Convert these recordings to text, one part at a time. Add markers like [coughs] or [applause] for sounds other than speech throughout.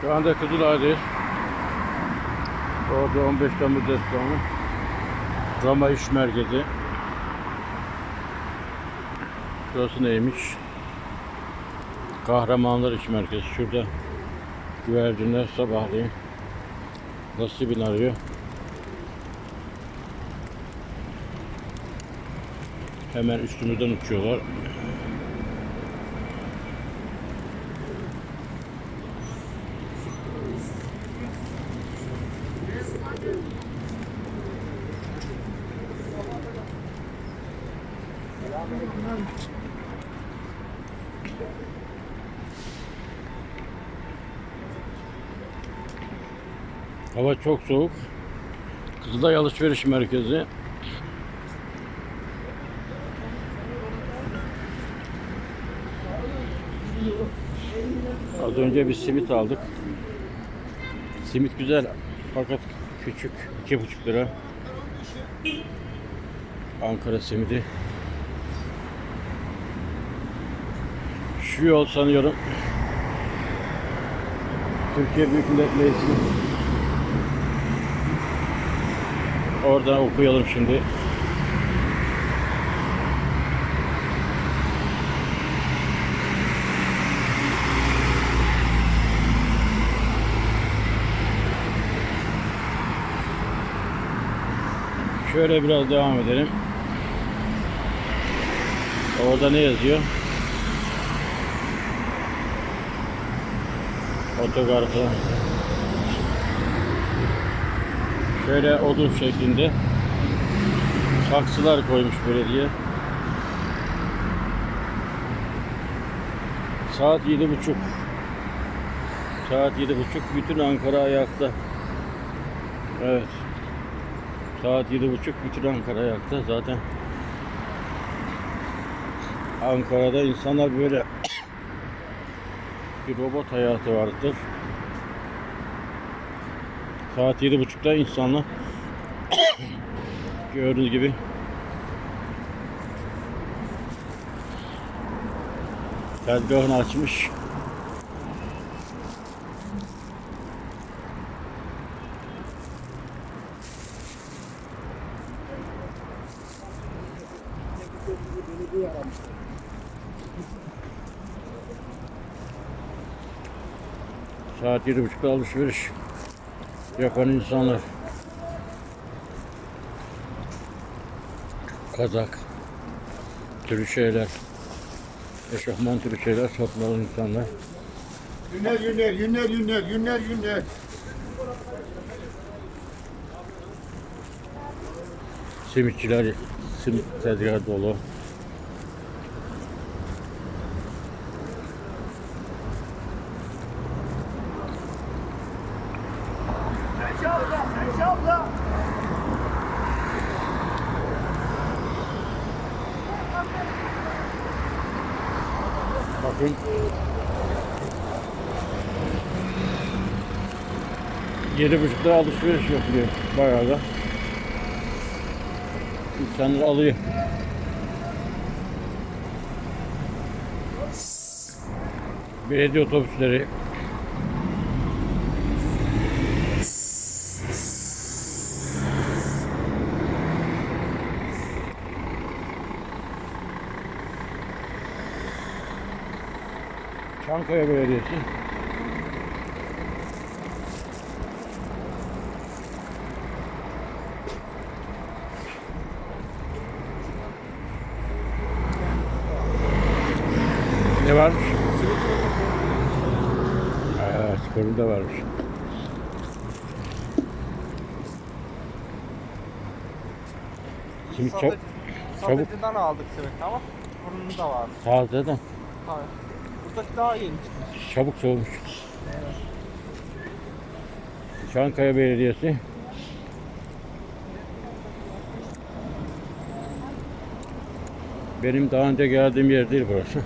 Şu anda Kızılay'dayız. Orada 15 Temmuz destanı. Roma İş Merkezi. Şurası neymiş? Kahramanlar İş Merkezi. Şurada güvercinler sabahleyin nasibini arıyor. Hemen üstümüzden uçuyorlar. Hava çok soğuk. Kızılay Alışveriş Merkezi. Az önce bir simit aldık. Simit güzel fakat küçük. iki buçuk lira. Ankara simidi. Şu yol sanıyorum. Türkiye Büyük Millet Meclisi. Oradan okuyalım şimdi. Şöyle biraz devam edelim. Orada ne yazıyor? Otogar falan. Şöyle odun şeklinde saksılar koymuş belediye. Saat yedi buçuk. Saat yedi buçuk. Bütün Ankara ayakta. Evet. Saat yedi buçuk. Bütün Ankara ayakta. Zaten Ankara'da insanlar böyle bir robot hayatı vardır. Saat yedi buçukta insanlar [coughs] gördüğünüz gibi tezgahını açmış. Saat yedi buçukta alışveriş yapan insanlar. Kazak türü şeyler. Eşofman türü şeyler satılan insanlar. Yüner yüner yüner yüner yüner yüner. Simitçiler simit tezgahı dolu. Buçukta alışveriş yapılıyor bayağı da. İnsanlar alıyor. Belediye otobüsleri Çankaya Belediyesi Ne varmış? Evet, fırında varmış. Şimdi çok çabuk Satıcıdan aldık simit ama bunun da var. taze de Tabii. Buradaki daha yeni çıkmış. çabuk soğumuş. Çankaya Belediyesi Benim daha önce geldiğim yer değil burası.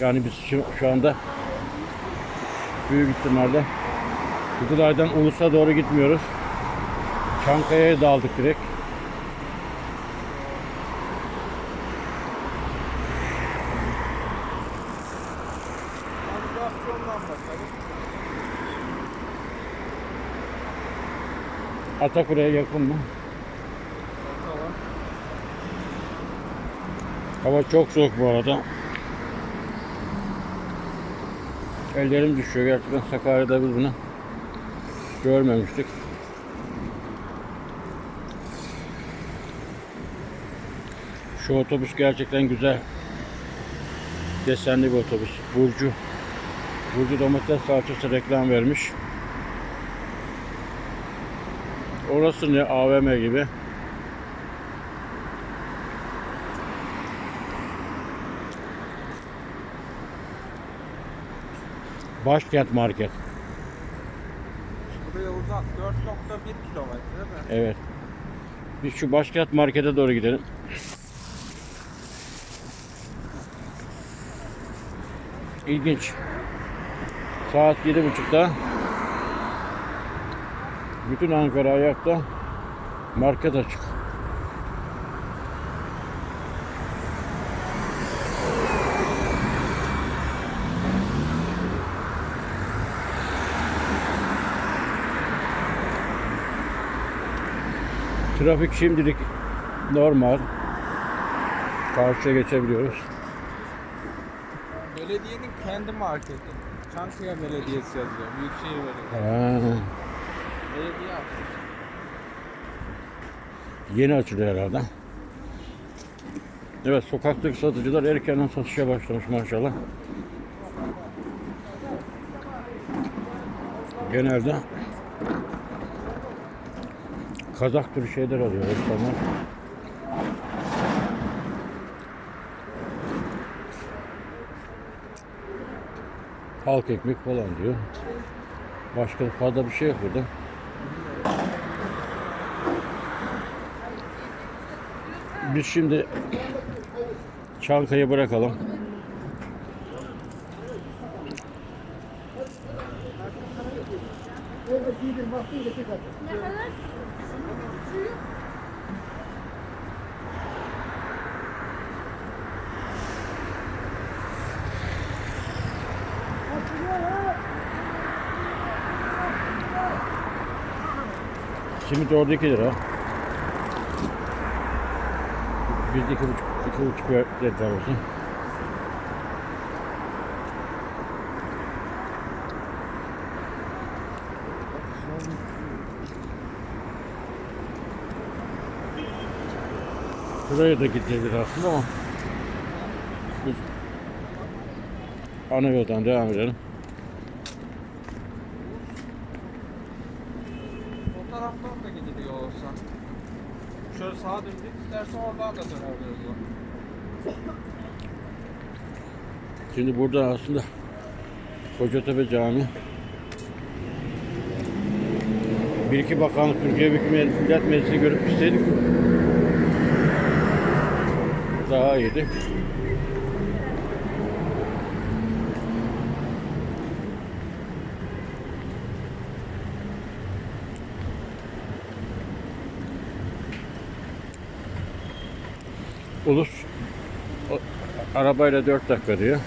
Yani biz şu, şu anda büyük ihtimalle Kızılay'dan Ulus'a doğru gitmiyoruz. Çankaya'ya daldık direkt. Atakure'ye yakın mı? Hava çok soğuk bu arada. Ellerim düşüyor gerçekten Sakarya'da biz bunu görmemiştik. Şu otobüs gerçekten güzel. Desenli bir otobüs. Burcu. Burcu domates salçası reklam vermiş. Orası ne? AVM gibi. Başkent Market. Buraya uzak 4.1 kilometre mi? Evet. Biz şu Başkent Market'e doğru gidelim. İlginç. Saat yedi buçukta. Bütün Ankara ayakta. Market açık. Trafik şimdilik normal. Karşıya geçebiliyoruz. Belediyenin kendi marketi. Çankaya Belediyesi yazıyor. Büyükşehir Belediyesi. Ha, Belediye yapmış. yeni açılıyor herhalde. Evet sokaktaki satıcılar erkenden satışa başlamış maşallah. Genelde kazak türü şeyler alıyor insanlar. Halk ekmek falan diyor. Başka fazla bir şey yok burada. Biz şimdi Çankaya'yı bırakalım. Simit orada 2 lira. Biz iki buçuk, iki buçuk ver- dediler olsun. Buraya da gidebilir aslında ama biz ana yoldan devam edelim. O taraftan da gidiliyor olsa. Şöyle sağa döndük istersen oradan da dönebiliriz. o. Şimdi burada aslında Kocatepe Camii bir iki bakanlık Türkiye Büyük Millet Meclisi'ni görüp gitseydik daha iyiydi. Ulus o- arabayla 4 dakika diyor.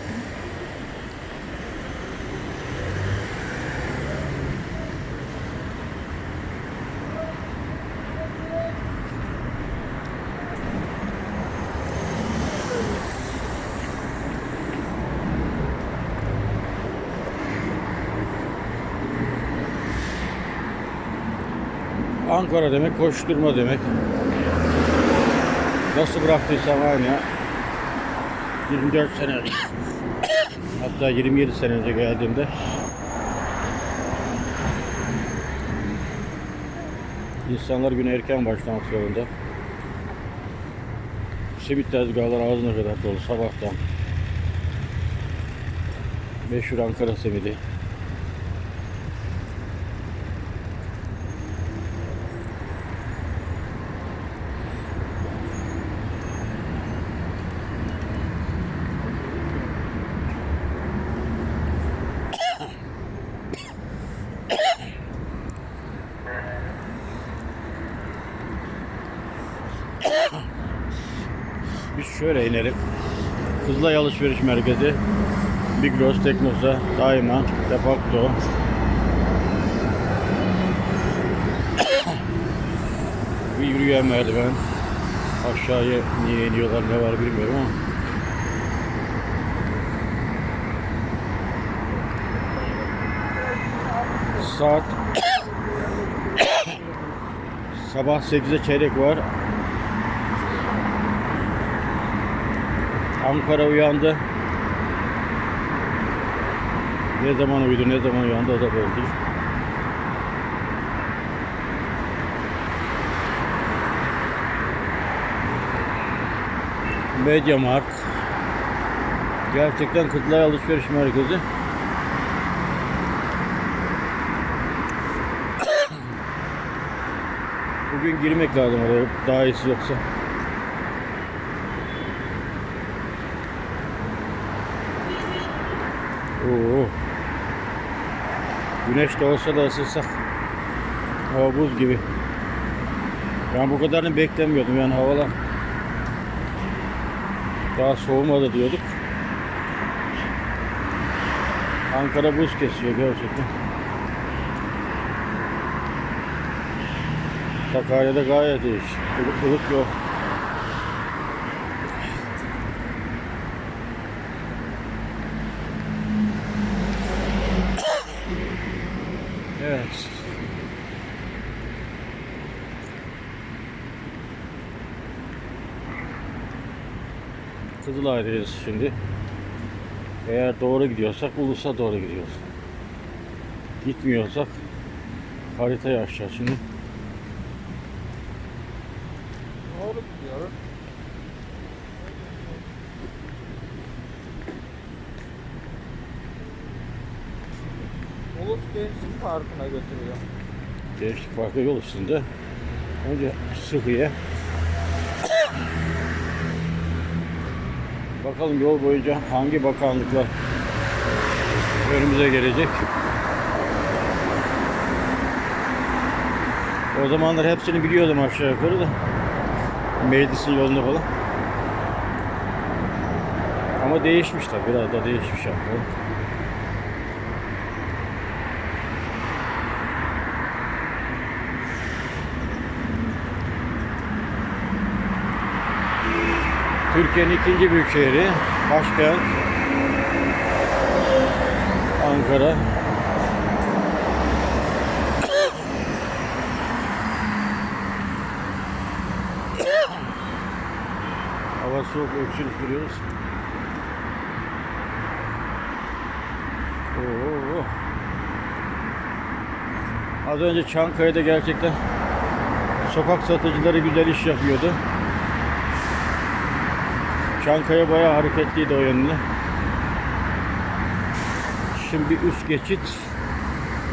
Ankara demek koşturma demek. Nasıl bıraktıysam aynı. 24 sene hatta 27 sene önce geldiğimde insanlar güne erken başlamak zorunda. Simit tezgahları ağzına kadar dolu sabahtan. Meşhur Ankara simidi. Biz şöyle inelim. Kızılay Alışveriş Merkezi. Migros, Teknosa, Daima, Defacto. [coughs] Bir yürüyen merdiven. Aşağıya niye iniyorlar ne var bilmiyorum ama. Saat [coughs] sabah 8'e çeyrek var. Ankara uyandı. Ne zaman uyudu, ne zaman uyandı o da belli değil. Mediamarkt. Gerçekten Kızılay Alışveriş Merkezi. [coughs] Bugün girmek lazım oraya. Daha iyisi yoksa. Oo. Güneş de olsa da ısınsak. Hava buz gibi. Ben bu kadarını beklemiyordum yani havalar. Daha soğumadı diyorduk. Ankara buz kesiyor gerçekten. Sakarya'da gayet iyi. Ilık, ılık yok. Evet. Kızılay'dayız şimdi. Eğer doğru gidiyorsak Ulus'a doğru gidiyoruz. Gitmiyorsak haritayı açacağız şimdi. Doğru gidiyoruz. Ulus Gençlik Parkı'na götürüyor. Gençlik Parkı yol üstünde. Önce Sıhhiye. Bakalım yol boyunca hangi bakanlıklar önümüze gelecek. O zamanlar hepsini biliyordum aşağı yukarı da. Meclisin yolunu falan. Ama değişmiş tabii biraz da değişmiş Ankara. Türkiye'nin ikinci büyük şehri, başkent Ankara. Hava soğuk, öksürük duruyoruz. Oo. Az önce Çankaya'da gerçekten sokak satıcıları güzel iş yapıyordu. Çankaya bayağı hareketliydi o yönde. Şimdi üst geçit.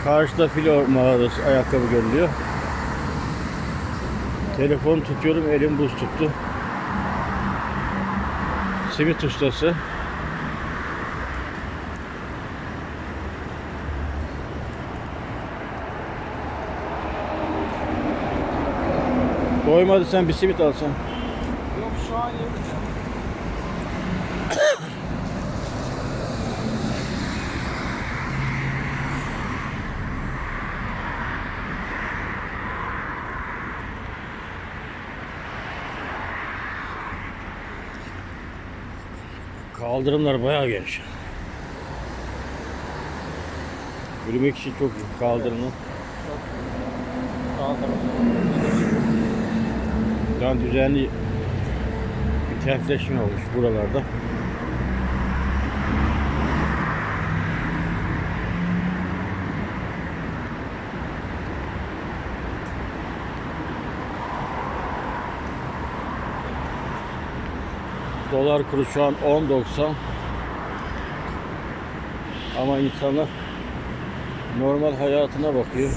Karşıda filo mağarası ayakkabı görülüyor. Telefon tutuyorum elim buz tuttu. Simit ustası. Doymadı sen bir simit alsan. Yok şu an yemeyeceğim. Kaldırımlar bayağı geniş. Yürümek için çok iyi kaldırımlar. Kaldırım. Daha düzenli bir kentleşme olmuş buralarda. Dolar kuru şu an 10.90 ama insanlar normal hayatına bakıyor.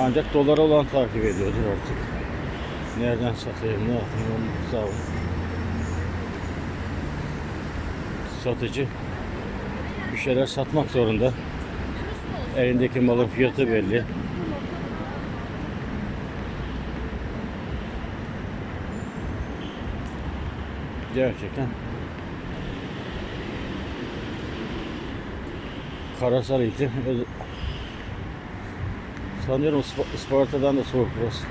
Ancak dolar olan takip ediyordur artık. Nereden satayım, ne yapayım onun hesabı. Satıcı bir şeyler satmak zorunda. Elindeki malın fiyatı belli. Gerçekten karasal iklim. Sanıyorum Ispa- Isparta'dan da soğuk burası.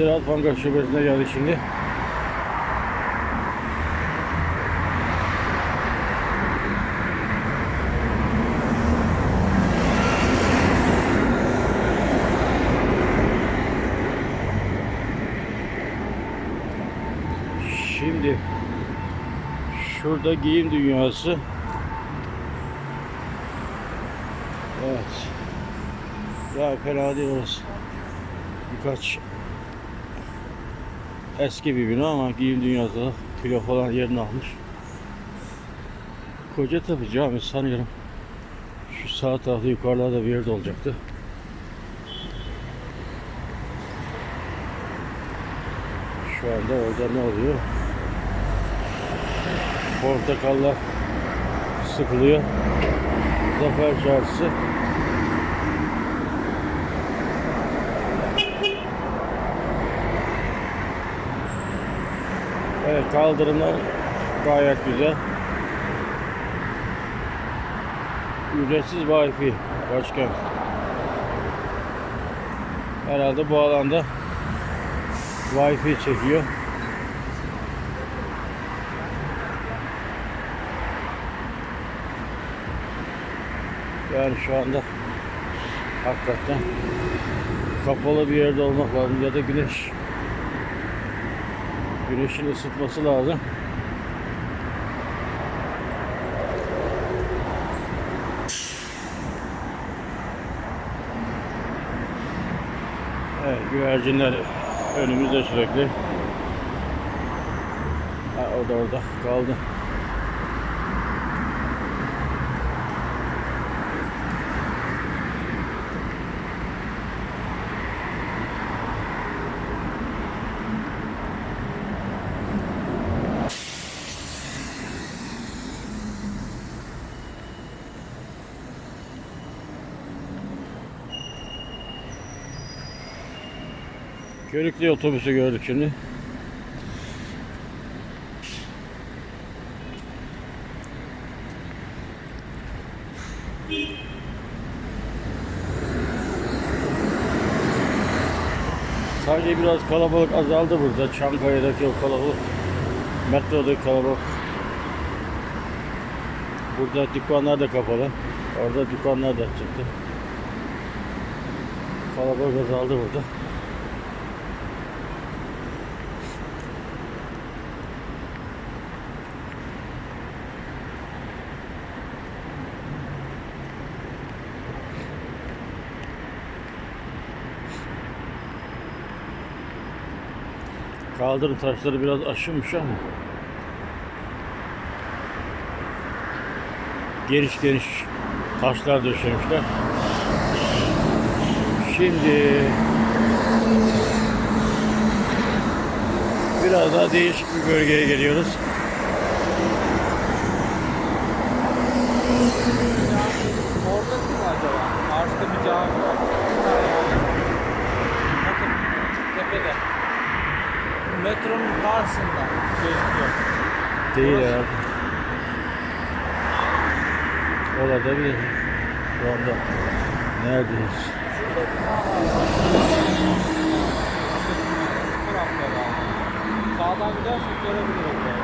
Rahat Banka Şubesi'ne geldik şimdi. Şimdi şurada giyim dünyası. Evet. Ya fena değil orası. Birkaç eski bir bina ama giyim dünyası da kilo falan yerini almış. Kocatepe Cami sanıyorum. Şu sağ tarafta yukarılarda bir yerde olacaktı. Şu anda orada ne oluyor? Portakallar sıkılıyor. Zafer Çarşısı. Evet kaldırımlar gayet güzel. Ücretsiz Wi-Fi başkan. Herhalde bu alanda Wi-Fi çekiyor. Yani şu anda hakikaten kapalı bir yerde olmak lazım ya da güneş güneşin ısıtması lazım. Evet, güvercinler önümüzde sürekli. Ha, o da orada kaldı. Körüklü otobüsü gördük şimdi. Sadece biraz kalabalık azaldı burada. Çankaya'daki o kalabalık. Metrodaki kalabalık. Burada dükkanlar da kapalı. Orada dükkanlar da çıktı. Kalabalık azaldı burada. Kaldırım taşları biraz aşınmış ama geniş geniş taşlar döşemişler. Şimdi biraz daha değişik bir bölgeye geliyoruz. Orada mı acaba? Karşıda bir cami var. Tepede. Metronun karşısında gözüküyor. Değil Orası. ya. Orada bir şu anda neredeyiz? Sağdan gidersek görebiliriz böyle.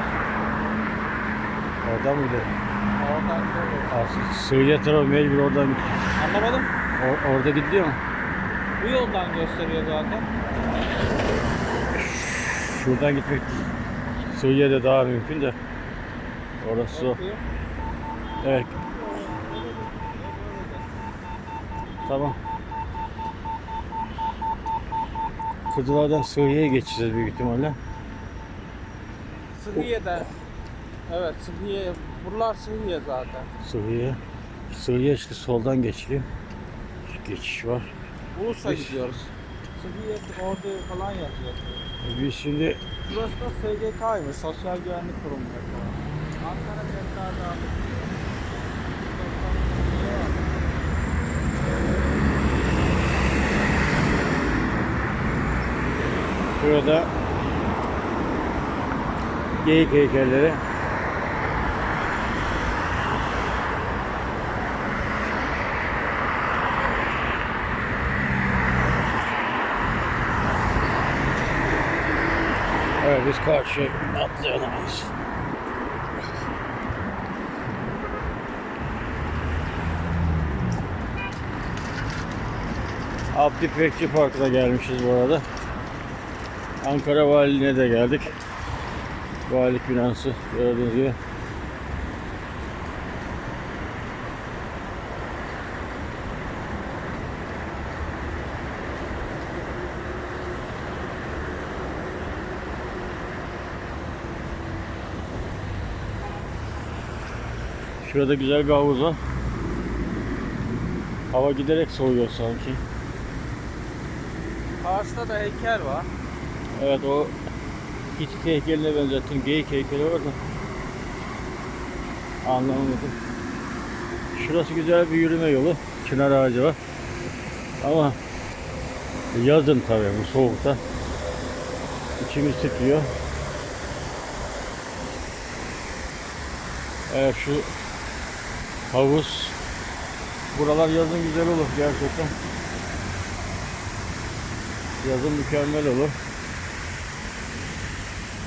Oradan mı gidelim? Oradan. Aslında Sığıya tarafı mecbur oradan git. Anlamadım. Or- orada gidiyor mu? Bu yoldan gösteriyor zaten. Şuradan gitmek Sığıya da daha mümkün de. Orası. Evet. Tamam. Kızılay'dan Sığıya'ya geçeceğiz büyük ihtimalle. Sıhhiye'de. Evet Sıhhiye. Buralar Sıhhiye zaten. Sığıya. Sığıya işte soldan. Şu geçiş var. Ulus'a gidiyoruz. Sıhhiyet orada falan yazıyor. Biz şimdi Burası da SGK'ymış. Sosyal Güvenlik Kurumu. Ankara Cezayir'de Burada geyik heykelleri. Evet biz karşı atlayamayız. Abdi Pekçi Parkı'na gelmişiz bu arada. Ankara Valiliğine de geldik. Valilik binası gördüğünüz gibi. Şurada güzel bir havuz var. Hava giderek soğuyor sanki. Karşıda da heykel var. Evet o Hitit heykeline benzettim. Geyik heykeli var da. Anlamadım. Şurası güzel bir yürüme yolu. Çınar ağacı var. Ama yazın tabii bu soğukta. İçimiz titriyor. Evet şu havuz. Buralar yazın güzel olur gerçekten. Yazın mükemmel olur.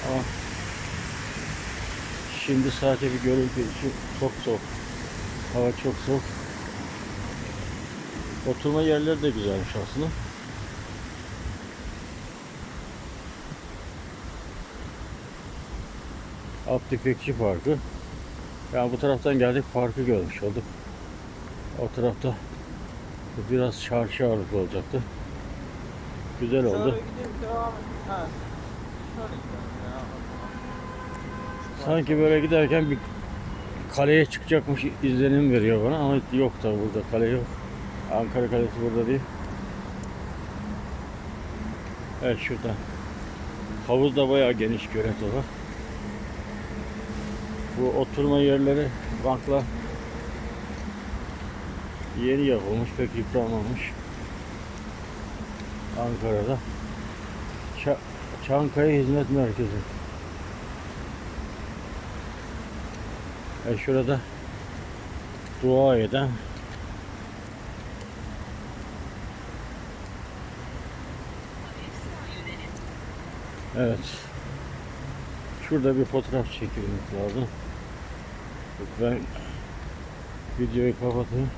Ama şimdi sadece bir görüntü için çok soğuk. Hava çok soğuk. Oturma yerleri de güzelmiş aslında. Abdi Pekçi Parkı. Yani bu taraftan geldik parkı görmüş olduk. O tarafta biraz çarşı ağırlıklı olacaktı. Güzel oldu. Şöyle gideyim devam et. Ha. Şöyle gidelim ya. Sanki böyle giderken bir kaleye çıkacakmış izlenim veriyor bana ama yok da burada kale yok. Ankara Kalesi burada değil. Evet şurada. Havuz da bayağı geniş görüntü var. Bu oturma yerleri, banklar yeni yapılmış, pek yıpranmamış. Ankara'da. Ça Çankaya Hizmet Merkezi. E şurada dua eden Evet. Şurada bir fotoğraf çekilmek lazım. Ben videoyu kapatayım.